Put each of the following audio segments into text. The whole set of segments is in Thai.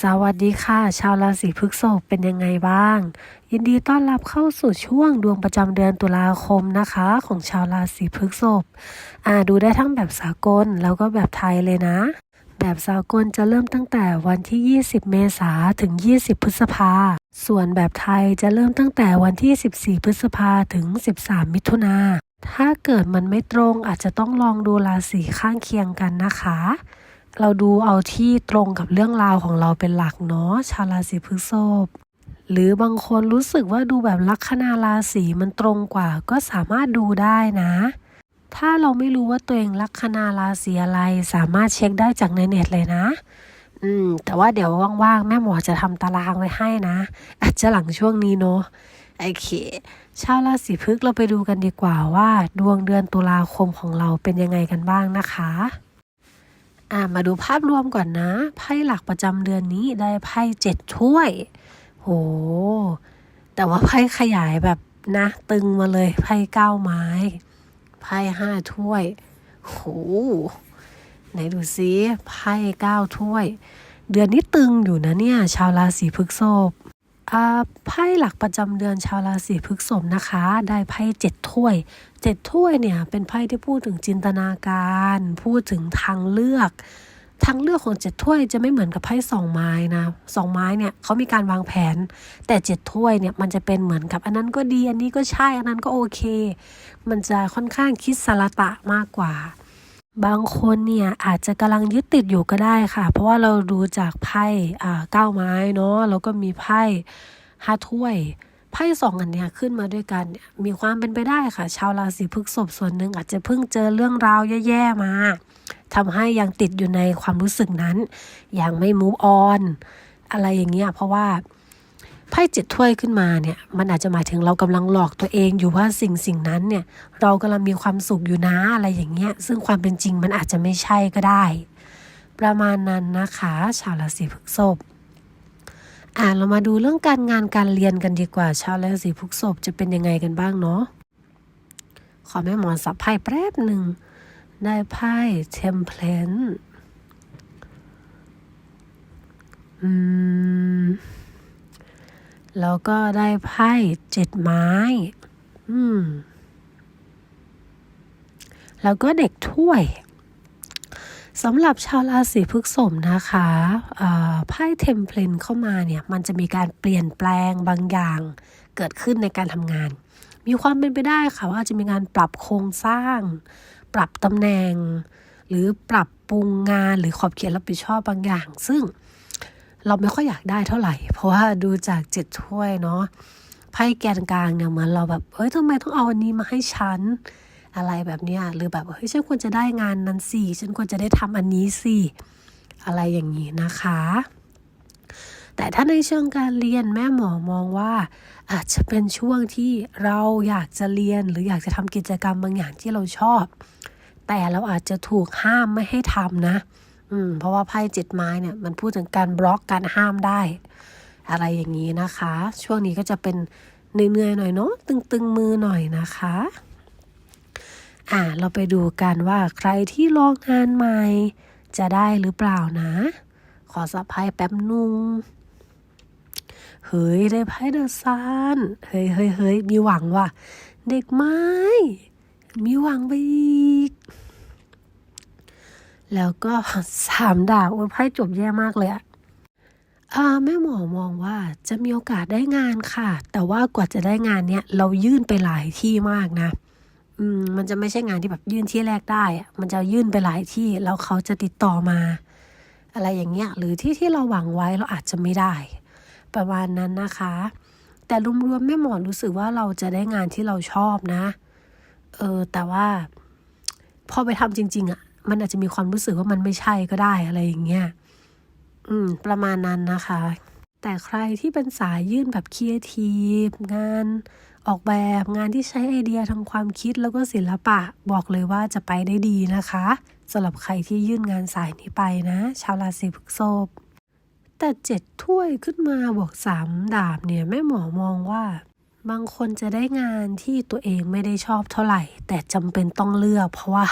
สวัสดีค่ะ ชาวราศีพฤษภเป็นยังไงบ้าง ยินดีต้อนรับเข้าสู่ช่วงดวงประจำเดือนตุลาคมนะคะ ของชาวราศีพฤษภอ่าดูได้ทั้งแบบสากลแล้วก็แบบไทยเลยนะ แบบสากลจะเริ่มตั้งแต่วันที่ 20 เมษาถึง 20 พฤษภา ส่วนแบบไทยจะเริ่มตั้งแต่วันที่ 14 พฤษภาถึง 13 มิถุนาถ้าเกิดมันไม่ตรงอาจจะต้องลองดูราศีข้างเคียงกันนะคะ เราดูเอาที่ตรงกับเรื่องราวของเราเป็นหลักเนาะชาวราศีพฤษภหรือบางคนรู้สึกว่าดูแบบลัคนาราศีมันตรงกว่า ก็สามารถดูได้นะ ถ้าเราไม่รู้ว่าตัวเองลัคนาราศีอะไรสามารถเช็คได้จากในเน็ตเลยนะ อืม แต่ว่าเดี๋ยวว่างๆ แม่หมอจะทำตารางไว้ให้นะ อาจจะหลังช่วงนี้เนาะโอเคชาวราศีพฤษภเราไปดูกันดีกว่าว่า ดวงเดือนตุลาคมของเราเป็นยังไงกันบ้างนะคะ อ่ามาดูภาพรวมก่อนนะ ไพ่หลักประจำเดือนนี้ได้ไพ่เจ็ดถ้วย โห แต่ว่าไพ่ขยายแบบนะ ตึงมาเลยไพ่เก้าไม้ ไพ่ห้าถ้วย โห ไหนดูซิไพ่เก้าถ้วย เดือนนี้ตึงอยู่นะเนี่ย ชาวราศีพฤษภ ไพ่หลักประจำเดือนชาวราศีพฤษภนะคะ ได้ไพ่เจ็ดถ้วยเจ็ดถ้วยเนี่ยเป็นไพ่ที่พูดถึงจินตนาการ พูดถึงทางเลือก ทางเลือกของเจ็ดถ้วยจะไม่เหมือนกับไพ่สองไม้นะสองไม้เนี่ยเขามีการวางแผน แต่เจ็ดถ้วยเนี่ยมันจะเป็นเหมือนกับอันนั้นก็ดีอันนี้ก็ใช่อันนั้นก็โอเค มันจะค่อนข้างคิดสารตะมากกว่า บางคนเนี่ยอาจจะกำลังยึดติดอยู่ก็ได้ค่ะ เพราะว่าเราดูจากไพ่อ่าเก้าไม้เนาะแล้วก็มีไพ่ห้าถ้วยไพ่สองอันเนี้ยขึ้นมาด้วยกันเนี่ยมีความเป็นไปได้ค่ะ ชาวราศีพฤษภส่วนหนึ่งอาจจะเพิ่งเจอเรื่องราวแย่ๆมาทำให้ยังติดอยู่ในความรู้สึกนั้น ยังไม่ move on อะไรอย่างเงี้ยเพราะว่า ไพ่เจ็ดถ้วยขึ้นมาเนี่ยมันอาจจะหมายถึงเรากำลังหลอกตัวเองอยู่ว่าสิ่งสิ่งนั้นเนี่ยเรากำลังมีความสุขอยู่นะอะไรอย่างเงี้ยซึ่งความเป็นจริงมันอาจจะไม่ใช่ก็ได้ ประมาณนั้นนะคะ ชาวราศีพฤษภอ่าเรามาดูเรื่องการงานการเรียนกันดีกว่า ชาวราศีพฤษภจะเป็นยังไงกันบ้างเนาะขอแม่หมอสับไพ่แป๊บหนึ่งได้ไพ่เทมเพลนอืม แล้วก็ได้ไพ่เจ็ดไม้ อืม แล้วก็เด็กถ้วยสำหรับชาวราศีพฤษภนะคะไพ่เทมเพลนเข้ามาเนี่ยมันจะมีการเปลี่ยนแปลงบางอย่างเกิดขึ้นในการทำงาน มีความเป็นไปได้ค่ะว่าจะมีการปรับโครงสร้าง ปรับตำแหน่ง หรือปรับปรุงงานหรือขอบเขตรับผิดชอบบางอย่าง ซึ่ง เราไม่ค่อยอยากได้เท่าไหร่ เพราะว่าดูจากเจ็ดถ้วยเนาะไพ่แกนกลางเนี่ยเหมือนเราแบบเอ้ยทำไมต้องเอาอันนี้มาให้ฉันอะไรแบบเนี้ยหรือแบบเฮ้ยฉันควรจะได้งานนั้นสิฉันควรจะได้ทำอันนี้สิอะไรอย่างนี้นะคะ แต่ถ้าในเชิงการเรียนแม่หมอมองว่า อาจจะเป็นช่วงที่เราอยากจะเรียนหรืออยากจะทำกิจกรรมบางอย่างที่เราชอบ แต่เราอาจจะถูกห้ามไม่ให้ทำนะ อืม เพราะว่าไพ่เจ็ดไม้เนี่ย มันพูดถึงการบล็อกการห้ามได้ อะไรอย่างนี้นะคะ ช่วงนี้ก็จะเป็นเหนื่อยๆหน่อยเนาะตึงๆมือหน่อยนะคะอ่าเราไปดูกันว่าใครที่ลองงานใหม่ จะได้หรือเปล่านะ ขอสับไพ่แป๊บนุ่งเฮ้ยได้ไพ่เดอะซันเฮ้ยเฮ้ยเฮ้ยมีหวังว่ะ เด็กไม้ มีหวังไปอีก แล้วก็สามดาบโอ้ยไพ่จบแย่มากเลยอะแม่หมอมองว่าจะมีโอกาสได้งานค่ะ แต่ว่ากว่าจะได้งานเนี้ยเรายื่นไปหลายที่มากนะอืมมันจะไม่ใช่งานที่แบบยื่นที่แรกได้ มันจะยื่นไปหลายที่แล้วเขาจะติดต่อมา อะไรอย่างเงี้ย หรือที่ที่เราหวังไว้เราอาจจะไม่ได้ ประมาณนั้นนะคะ แต่รวมๆแม่หมอรู้สึกว่าเราจะได้งานที่เราชอบนะ เออแต่ว่าพอไปทำจริง ๆอะ่ะ มันอาจจะมีความรู้สึกว่ามันไม่ใช่ก็ได้อะไรอย่างเงี้ยอืม ประมาณนั้นนะคะ แต่ใครที่เป็นสายยื่นแบบครีเอทีฟงานออกแบบงานที่ใช้ไอเดียทางความคิดแล้วก็ศิลปะบอกเลยว่าจะไปได้ดีนะคะสำหรับใครที่ยื่นงานสายนี้ไปนะ ชาวราศีพฤษภแต่เจ็ดถ้วยขึ้นมาบวกสามดาบเนี่ยแม่หมอมองว่า บางคนจะได้งานที่ตัวเองไม่ได้ชอบเท่าไหร่ แต่จำเป็นต้องเลือก เพราะว่า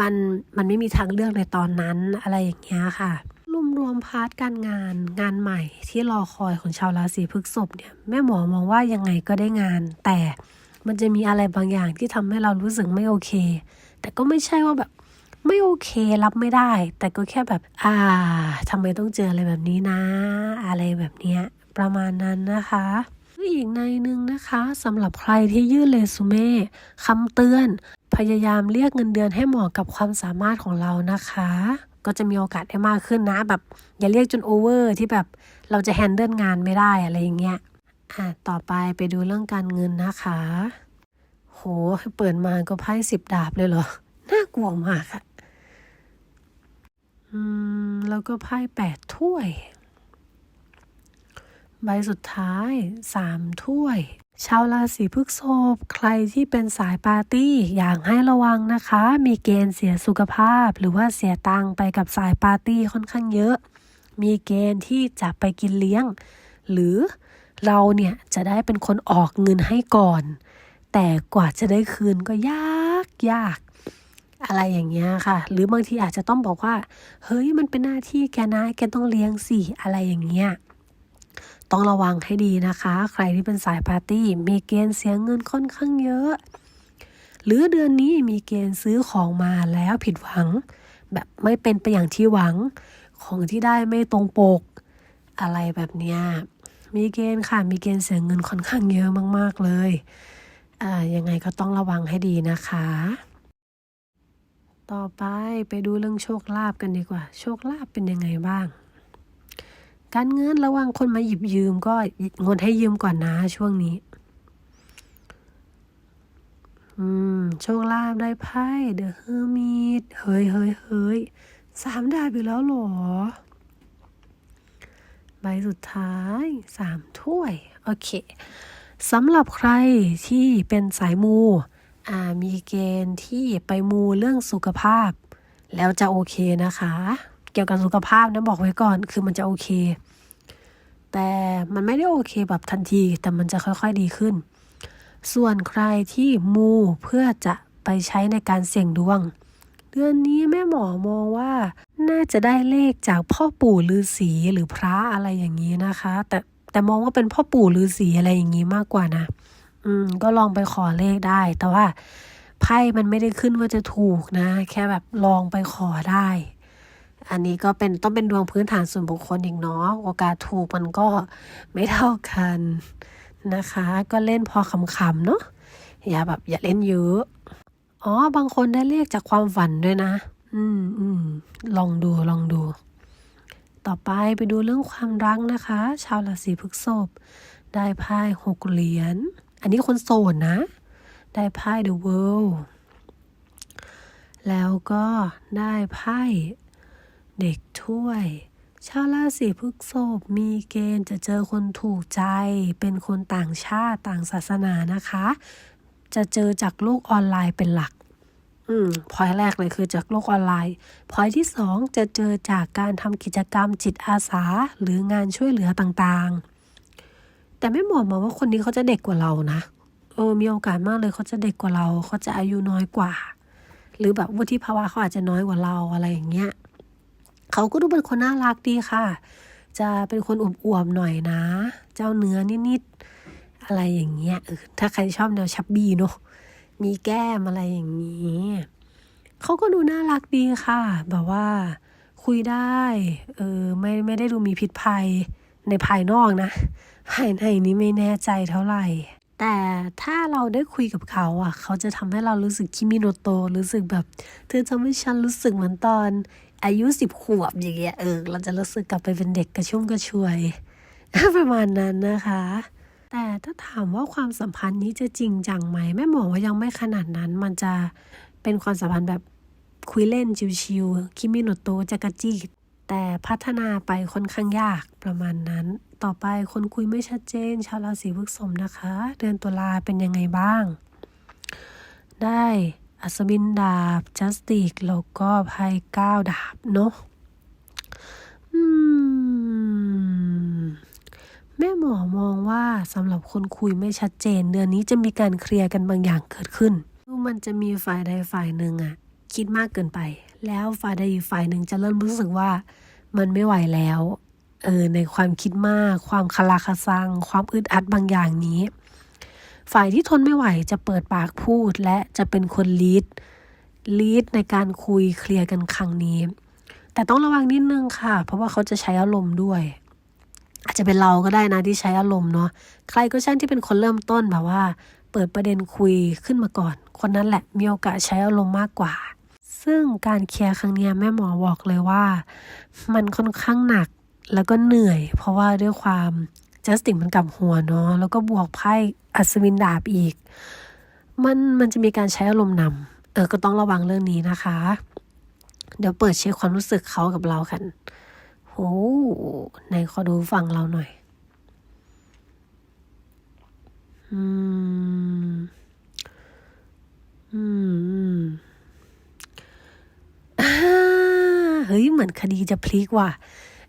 มันมันไม่มีทางเลือกในตอนนั้นอะไรอย่างเงี้ยค่ะรวมรวมพาร์ทการงานงานใหม่ที่รอคอยของชาวราศีพฤษภเนี่ยแม่หมอมองว่ายังไงก็ได้งาน แต่มันจะมีอะไรบางอย่างที่ทำให้เรารู้สึกไม่โอเค แต่ก็ไม่ใช่ว่าแบบไม่โอเครับไม่ได้ แต่ก็แค่แบบ อ่าทำไมต้องเจออะไรแบบนี้นะ อะไรแบบเนี้ยประมาณนั้นนะคะ อีกในหนึ่งนะคะสำหรับใครที่ยื่นเรซูเม่คำเตือน พยายามเรียกเงินเดือนให้เหมาะกับความสามารถของเรานะคะ ก็จะมีโอกาสได้มากขึ้นนะ แบบอย่าเรียกจนโอเวอร์ที่แบบเราจะแฮนเดิลงานไม่ได้อะไรอย่างเงี้ยอะต่อไปไปดูเรื่องการเงินนะคะ โหเปิดมาก็ไพ่สิบดาบเลยเหรอ น่ากลัวมากอะอืมแล้วก็ไพ่แปดถ้วย ใบสุดท้ายสามถ้วย ชาวราศีพฤษภใครที่เป็นสายปาร์ตี้อยากให้ระวังนะคะ มีเกณฑ์เสียสุขภาพ หรือว่าเสียตังไปกับสายปาร์ตี้ค่อนข้างเยอะ มีเกณฑ์ที่จะไปกินเลี้ยง หรือเราเนี่ยจะได้เป็นคนออกเงินให้ก่อน แต่กว่าจะได้คืนก็ยากยากอะไรอย่างเงี้ยค่ะ หรือบางทีอาจจะต้องบอกว่า เฮ้ยมันเป็นหน้าที่แกนะแกต้องเลี้ยงสิอะไรอย่างเงี้ย ต้องระวังให้ดีนะคะ ใครที่เป็นสายปาร์ตี้ มีเกณฑ์เสียเงินค่อนข้างเยอะ หรือเดือนนี้มีเกณฑ์ซื้อของมาแล้วผิดหวัง แบบไม่เป็นไปอย่างที่หวัง ของที่ได้ไม่ตรงปก อะไรแบบเนี้ย มีเกณฑ์ค่ะ มีเกณฑ์เสียเงินค่อนข้างเยอะมาก ๆเลยอ่ายังไงก็ต้องระวังให้ดีนะคะ ต่อไปไปดูเรื่องโชคลาภกันดีกว่า โชคลาภเป็นยังไงบ้าง การเงินระวังคนมาหยิบยืมก็งดให้ยืมก่อนนะช่วงนี้ อืม โชคลาภได้ไพ่เดอะเฮอร์มิตเฮ้ยเฮ้ยเฮ้ยสามดาบอีกแล้วหรอ ใบสุดท้ายสามถ้วย โอเคสำหรับใครที่เป็นสายมูอ่ามีเกณฑ์ที่ไปมูเรื่องสุขภาพ แล้วจะโอเคนะคะ กี่ยวกับสุขภาพนะบอกไว้ก่อน คือมันจะโอเค แต่มันไม่ได้โอเคแบบทันที แต่มันจะค่อยๆดีขึ้น ส่วนใครที่มูเพื่อจะไปใช้ในการเสี่ยงดวง เดือนนี้แม่หมอมองว่า น่าจะได้เลขจากพ่อปู่ฤาษีหรือพระอะไรอย่างนี้นะคะ แต่แต่มองว่าเป็นพ่อปู่ฤาษีอะไรอย่างนี้มากกว่านะ อืม ก็ลองไปขอเลขได้ แต่ว่าไพ่มันไม่ได้ขึ้นว่าจะถูกนะ แค่แบบลองไปขอได้ อันนี้ก็เป็นต้องเป็นดวงพื้นฐานส่วนบุคคลอีกเนาะโอกาสถูกมันก็ไม่เท่ากันนะคะ ก็เล่นพอขำๆเนาะอย่าแบบอย่าเล่นเยอะอ๋อบางคนได้เลขจากความฝันด้วยนะ อืมอืมลองดูลองดู ต่อไปไปดูเรื่องความรักนะคะ ชาวราศีพฤษภได้ไพ่หกเหรียญอันนี้คนโสดนะ ได้ไพ่ The World แล้วก็ได้ไพ่ เด็กถ้วย ชาวราศีพฤษภมีเกณฑ์จะเจอคนถูกใจ เป็นคนต่างชาติต่างศาสนานะคะ จะเจอจากโลกออนไลน์เป็นหลักอืมพอยแรกเลยคือจากโลกออนไลน์พอยที่สองจะเจอจากการทำกิจกรรมจิตอาสาหรืองานช่วยเหลือต่างๆ แต่ไม่บอกมาว่าคนนี้เขาจะเด็กกว่าเรานะเออมีโอกาสมากเลยเขาจะเด็กกว่าเรา เขาจะอายุน้อยกว่า หรือแบบวุฒิภาวะเขาอาจจะน้อยกว่าเราอะไรอย่างเงี้ย เขาก็ดูเป็นคนน่ารักดีค่ะ จะเป็นคนอวบๆหน่อยนะ เจ้าเนื้อนิดๆอะไรอย่างเงี้ยเออถ้าใครชอบแนวชับบี้เนาะมีแก้มอะไรอย่างนี้เขาก็ดูน่ารักดีค่ะ แบบว่าคุยได้เออไม่ไม่ได้ดูมีพิษภัยในภายนอกนะ ภายในนี้ไม่แน่ใจเท่าไหร่ แต่ถ้าเราได้คุยกับเขาอะ เขาจะทำให้เรารู้สึกคิมิโนโต รู้สึกแบบ เธอทำให้ฉันรู้สึกเหมือนตอน อายุสิบขวบอย่างเงี้ยเออเราจะรู้สึกกลับไปเป็นเด็กกระชุ่มกระชวย ประมาณนั้นนะคะ แต่ถ้าถามว่าความสัมพันธ์นี้จะจริงจังไหมแม่หมอว่ายังไม่ขนาดนั้น มันจะเป็นความสัมพันธ์แบบคุยเล่นชิวๆคิมิโนโตจักรจีแต่พัฒนาไปค่อนข้างยากประมาณนั้น ต่อไปคนคุยไม่ชัดเจน ชาวราศีพฤษภนะคะ เดือนตุลาเป็นยังไงบ้าง ได้ อัศวินดาบจัสติกแล้วก็ไพ่เก้าดาบเนาะอืมแม่หมอมองว่าสำหรับคนคุยไม่ชัดเจน เดือนนี้จะมีการเคลียร์กันบางอย่างเกิดขึ้นมันจะมีฝ่ายใดฝ่ายหนึ่งอะคิดมากเกินไป แล้วฝ่ายใดฝ่ายหนึ่งจะเริ่มรู้สึกว่ามันไม่ไหวแล้วเออในความคิดมาก ความคาราคาซัง ความอึดอัดบางอย่างนี้ ฝ่ายที่ทนไม่ไหวจะเปิดปากพูดและจะเป็นคนลีดลีดในการคุยเคลียร์กันครั้งนี้ แต่ต้องระวังนิดนึงค่ะ เพราะว่าเขาจะใช้อารมณ์ด้วย อาจจะเป็นเราก็ได้นะที่ใช้อารมณ์เนาะใครก็ช่างที่เป็นคนเริ่มต้นแบบว่า เปิดประเด็นคุยขึ้นมาก่อน คนนั้นแหละมีโอกาสใช้อารมณ์มากกว่า ซึ่งการเคลียร์ครั้งนี้แม่หมอบอกเลยว่า มันค่อนข้างหนักแล้วก็เหนื่อย เพราะว่าด้วยความ จัสติกมันกลับหัวเนาะแล้วก็บวกไพ่อัศวินดาบอีก มันมันจะมีการใช้อารมณ์นำเออก็ต้องระวังเรื่องนี้นะคะ เดี๋ยวเปิดเช็คความรู้สึกเขากับเรากันโอ้ไหนขอดูฝั่งเราหน่อยอืมอืมเฮ้ยเหมือนคดีจะพลิกว่ะ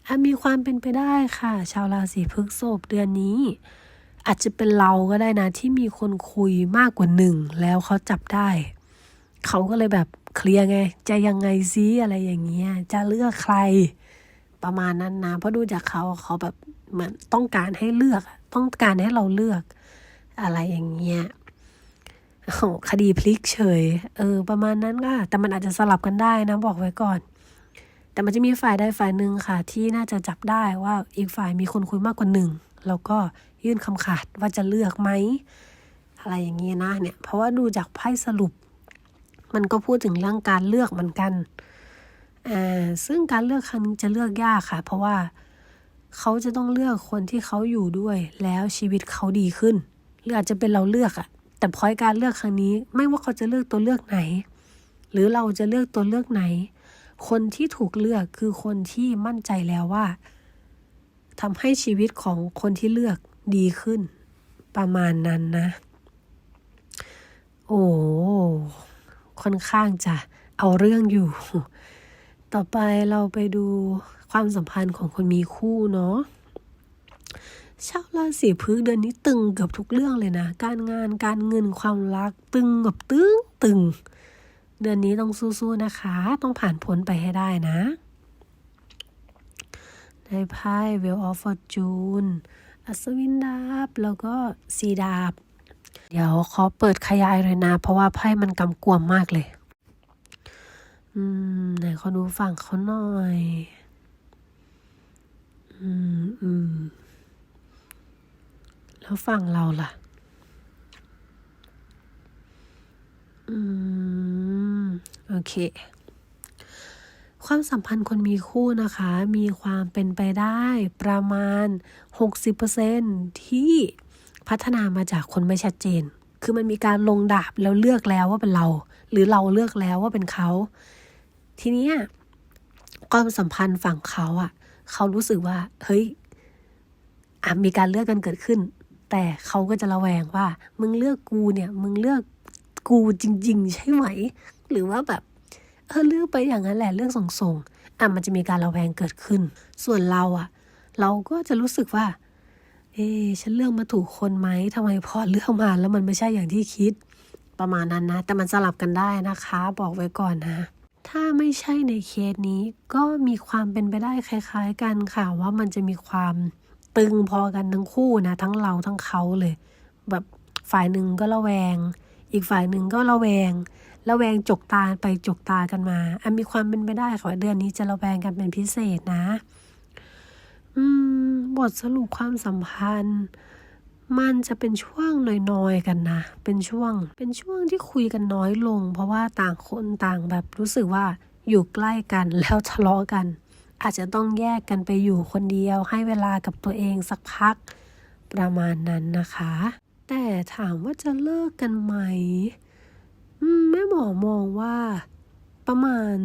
อะมีความเป็นไปได้ค่ะ ชาวราศีพฤษภเดือนนี้ อาจจะเป็นเราก็ได้นะ ที่มีคนคุยมากกว่าหนึ่ง แล้วเขาจับได้ เขาก็เลยแบบเคลียร์ไง จะยังไงซิอะไรอย่างเงี้ย จะเลือกใครประมาณนั้นนะ เพราะดูจากเขาเขาแบบเหมือนต้องการให้เลือก ต้องการให้เราเลือกอะไรอย่างเงี้ยโอ้คดีพลิกเฉย เออ ประมาณนั้นก็แต่มันอาจจะสลับกันได้นะ บอกไว้ก่อน แต่มันจะมีฝ่ายใดฝ่ายหนึ่งค่ะ ที่น่าจะจับได้ว่าอีกฝ่ายมีคนคุยมากกว่าหนึ่งแล้วก็ยื่นคำขาดว่าจะเลือกไหมอะไรอย่างเงี้นะเนี่ย เพราะว่าดูจากไพ่สรุป มันก็พูดถึงเรื่องการเลือกเหมือนกันอ่าซึ่งการเลือกครั้งนี้จะเลือกยากค่ะ เพราะว่าเขาจะต้องเลือกคนที่เขาอยู่ด้วย แล้วชีวิตเขาดีขึ้น หรืออาจจะเป็นเราเลือกอะแต่พอยการเลือกครั้งนี้ ไม่ว่าเขาจะเลือกตัวเลือกไหน หรือเราจะเลือกตัวเลือกไหน คนที่ถูกเลือกคือคนที่มั่นใจแล้วว่าทำให้ชีวิตของคนที่เลือกดีขึ้น ประมาณนั้นนะ โอ้ค่อนข้างจะเอาเรื่องอยู่ ต่อไปเราไปดูความสัมพันธ์ของคนมีคู่เนาะชาวราศีพฤกษ์เดือนนี้ตึงเกือบทุกเรื่องเลยนะ การงานการเงินความรักตึงแบบตึงตึง เดือนนี้ต้องสู้ๆนะคะ ต้องผ่านพ้นไปให้ได้นะได้ไพ่ Wheel of Fortune อัศวินดาบ แล้วก็สีดาบ เดี๋ยวขอเปิดขยายเลยนะ เพราะว่าไพ่มันกำกวมมากเลย อืม ไหนขอดูฝั่งเขาหน่อย อืมอืมแล้วฝั่งเราล่ะ อืม โอเค ความสัมพันธ์คนมีคู่นะคะ มีความเป็นไปได้ประมาณ 60%ที่พัฒนามาจากคนไม่ชัดเจน คือมันมีการลงดาบแล้วเลือกแล้วว่าเป็นเรา หรือเราเลือกแล้วว่าเป็นเขา ทีเนี้ยความสัมพันธ์ฝั่งเขาอะ่ะ เขารู้สึกว่า เฮ้ยอะมีการเลือกกันเกิดขึ้น แต่เขาก็จะระแวงว่า มึงเลือกกูเนี่ย มึงเลือก กูจริง ๆ ใช่ไหม หรือว่าแบบเออเลือกไปอย่างนั้นแหละเลือกส่งๆอะมันจะมีการระแวงเกิดขึ้น ส่วนเราอะ เราก็จะรู้สึกว่า เอ๊ฉันเลือกมาถูกคนไหมทำไมพอเลือกมาแล้วมันไม่ใช่อย่างที่คิดประมาณนั้นนะ แต่มันสลับกันได้นะคะ บอกไว้ก่อนนะ ถ้าไม่ใช่ในเคสนี้ก็มีความเป็นไปได้คล้าย ๆ กันค่ะว่ามันจะมีความตึงพอกันทั้งคู่นะ ทั้งเราทั้งเขาเลย แบบฝ่ายหนึ่งก็ระแวง อีกฝ่ายหนึ่งก็ระแวง ระแวงจกตาไปจกตากันมาอันมีความเป็นไปได้ค่ะเดือนนี้จะระแวงกันเป็นพิเศษนะ อืม บทสรุปความสัมพันธ์ มันจะเป็นช่วงน้อยๆกันนะ เป็นช่วง เป็นช่วงที่คุยกันน้อยลง เพราะว่าต่างคนต่างแบบรู้สึกว่าอยู่ใกล้กันแล้วทะเลาะกัน อาจจะต้องแยกกันไปอยู่คนเดียวให้เวลากับตัวเองสักพักประมาณนั้นนะคะ แต่ถามว่าจะเลิกกันไหมแม่หมอมองว่าประมาณ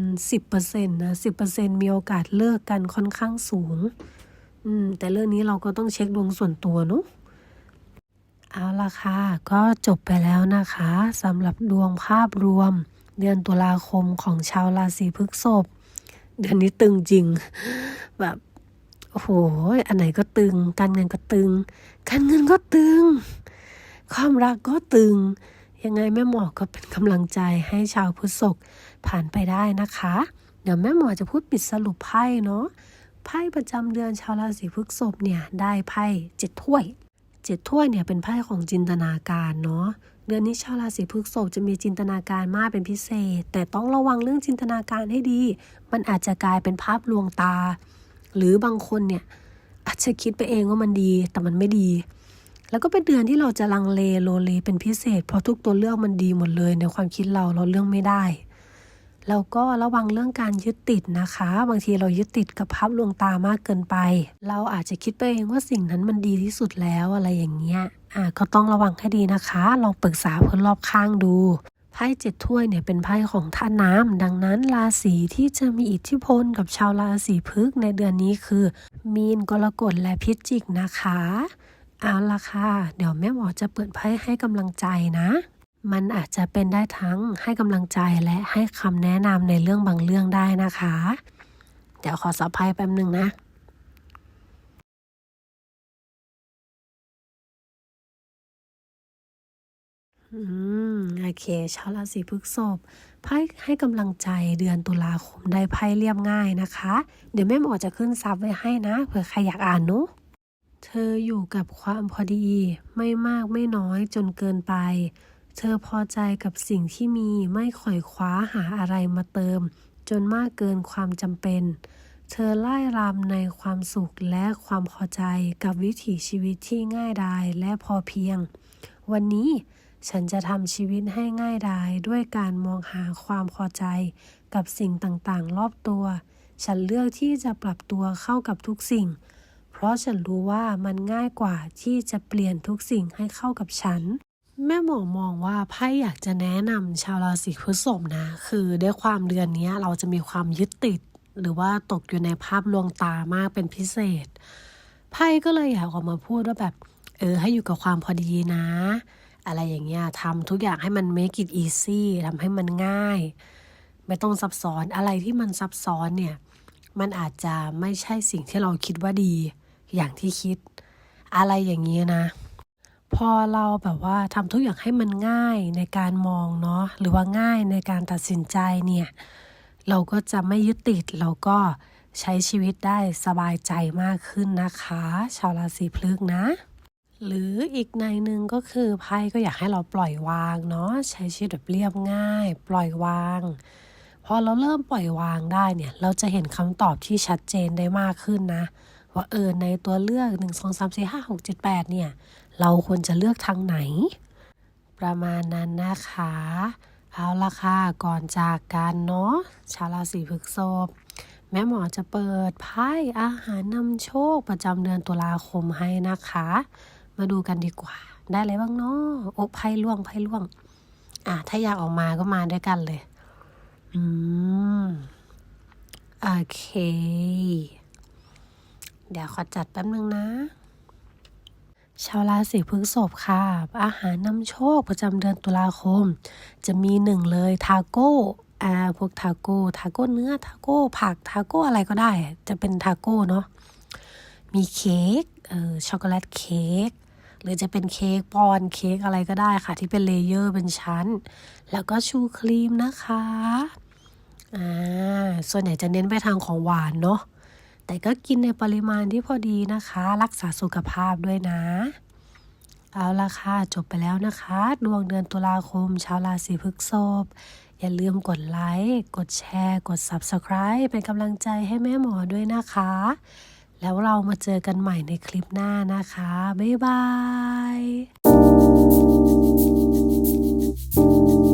10%นะ10%มีโอกาสเลิกกันค่อนข้างสูง อืม แต่เรื่องนี้เราก็ต้องเช็คดวงส่วนตัวเนอะเอาละค่ะ ก็จบไปแล้วนะคะสำหรับดวงภาพรวม เดือนตุลาคมของชาวราศีพฤษภเดือนนี้ตึงจริง แบบโอ้โห อันไหนก็ตึง การเงินก็ตึง การเงินก็ตึง ความรักก็ตึง ยังไงแม่หมอก็เป็นกำลังใจให้ชาวพฤษภผ่านไปได้นะคะ เดี๋ยวแม่หมอจะพูดปิดสรุปไพ่เนาะไพ่ประจำเดือนชาวราศีพฤษภเนี่ยได้ไพ่เจ็ดถ้วยเจ็ดถ้วยเนี่ยเป็นไพ่ของจินตนาการเนาะเดือนนี้ชาวราศีพฤษภจะมีจินตนาการมากเป็นพิเศษ แต่ต้องระวังเรื่องจินตนาการให้ดี มันอาจจะกลายเป็นภาพลวงตา หรือบางคนเนี่ยอาจจะคิดไปเองว่ามันดีแต่มันไม่ดี แล้วก็เป็นเดือนที่เราจะลังเลโลเลเป็นพิเศษ เพราะทุกตัวเลือกมันดีหมดเลยในความคิดเราเราเลือกไม่ได้แล้วก็ระวังเรื่องการยึดติดนะคะ บางทีเรายึดติดกับภาพลวงตามากเกินไป เราอาจจะคิดไปเองว่าสิ่งนั้นมันดีที่สุดแล้วอะไรอย่างเงี้ยอ่าก็ต้องระวังให้ดีนะคะ ลองปรึกษาเพื่อนรอบข้างดูไพ่เจ็ดถ้วยเนี่ยเป็นไพ่ของท่าน้ำดังนั้นราศีที่จะมีอิทธิพลกับชาวราศีพฤกษ์ในเดือนนี้คือ มีนกรกฎและพิจิกนะคะ เอาละค่ะ เดี๋ยวแม่หมอจะเปิดไพ่ให้กำลังใจนะ มันอาจจะเป็นได้ทั้งให้กำลังใจและให้คำแนะนำในเรื่องบางเรื่องได้นะคะ เดี๋ยวขอสับไพ่แป๊บหนึ่งนะอืมโอเคชาวราศีพฤษภไพ่ให้กำลังใจเดือนตุลาคมได้ไพ่เรียบง่ายนะคะ เดี๋ยวแม่หมอจะขึ้นซับไว้ให้นะเผื่อใครอยากอ่านเนุ เธออยู่กับความพอดีไม่มากไม่น้อยจนเกินไป เธอพอใจกับสิ่งที่มีไม่ข่อยคว้าหาอะไรมาเติม จนมากเกินความจำเป็น เธอไล่รำในความสุขและความพอใจกับวิถีชีวิตที่ง่ายดายและพอเพียง วันนี้ฉันจะทำชีวิตให้ง่ายดายด้วยการมองหาความพอใจกับสิ่งต่างๆ รอบตัว ฉันเลือกที่จะปรับตัวเข้ากับทุกสิ่ง ราะฉันรู้ว่ามันง่ายกว่าที่จะเปลี่ยนทุกสิ่งให้เข้ากับฉัน แม่หมอมองว่าไพ่อยากจะแนะนำชาวราศีพฤษภนะ คือด้วยความเดือนนี้เราจะมีความยึดติด หรือว่าตกอยู่ในภาพลวงตามากเป็นพิเศษ ไพ่ก็เลยอยากออกมาพูดว่าแบบ เออให้อยู่กับความพอดีนะ อะไรอย่างเงี้ยทำทุกอย่างให้มัน make it easy ทำให้มันง่าย ไม่ต้องซับซ้อนอะไรที่มันซับซ้อนเนี่ยมันอาจจะไม่ใช่สิ่งที่เราคิดว่าดี อย่างที่คิด อะไรอย่างเงี้นะ พอเราแบบว่าทำทุกอย่างให้มันง่ายในการมองเนาะหรือว่าง่ายในการตัดสินใจเนี่ย เราก็จะไม่ยึดติดเราก็ใช้ชีวิตได้สบายใจมากขึ้นนะคะ ชาวราศีพฤกษ์นะ หรืออีกในหนึ่งก็คือไพ่ก็อยากให้เราปล่อยวางเนาะใช้ชีวิตแบบเรียบง่าย ปล่อยวางพอเราเริ่มปล่อยวางได้เนี่ย เราจะเห็นคำตอบที่ชัดเจนได้มากขึ้นนะ ว่าเออในตัวเลือก 1 2 3 4 5 6 7 8 เนี่ย เราควรจะเลือกทางไหน ประมาณนั้นนะคะ เอาละค่ะก่อนจากกันเนาะชาวราศีพฤษภแม่หมอจะเปิดไพ่อาหารนำโชคประจำเดือนตุลาคมให้นะคะ มาดูกันดีกว่า ได้อะไรบ้างเนาะโอ้ไพ่ล่วงไพ่ล่วง อะ ถ้าอยากออกมาก็มาด้วยกันเลย อืม โอเค เดี๋ยวขอจัดแป๊บนึงนะชาวราศีพฤษภค่ะ อาหารนำโชคประจำเดือนตุลาคม จะมีหนึ่งเลยทาโก้อ่าพวกทาโก้ทาโก้เนื้อทาโก้ผักทาโก้อะไรก็ได้ จะเป็นทาโก้เนาะมีเค้กเออช็อกโกแลตเค้กหรือจะเป็นเค้กปอนเค้กอะไรก็ได้ค่ะ ที่เป็นเลเยอร์เป็นชั้น แล้วก็ชูครีมนะคะอ่าส่วนใหญ่จะเน้นไปทางของหวานเนาะ แต่ก็กินในปริมาณที่พอดีนะคะ รักษาสุขภาพด้วยนะ เอาละค่ะจบไปแล้วนะคะ ดวงเดือนตุลาคม ชาวราศีพฤษภอย่าลืมกดไลค์กดแชร์ กด Subscribe เป็นกำลังใจให้แม่หมอด้วยนะคะ แล้วเรามาเจอกันใหม่ในคลิปหน้านะคะ บ๊ายบาย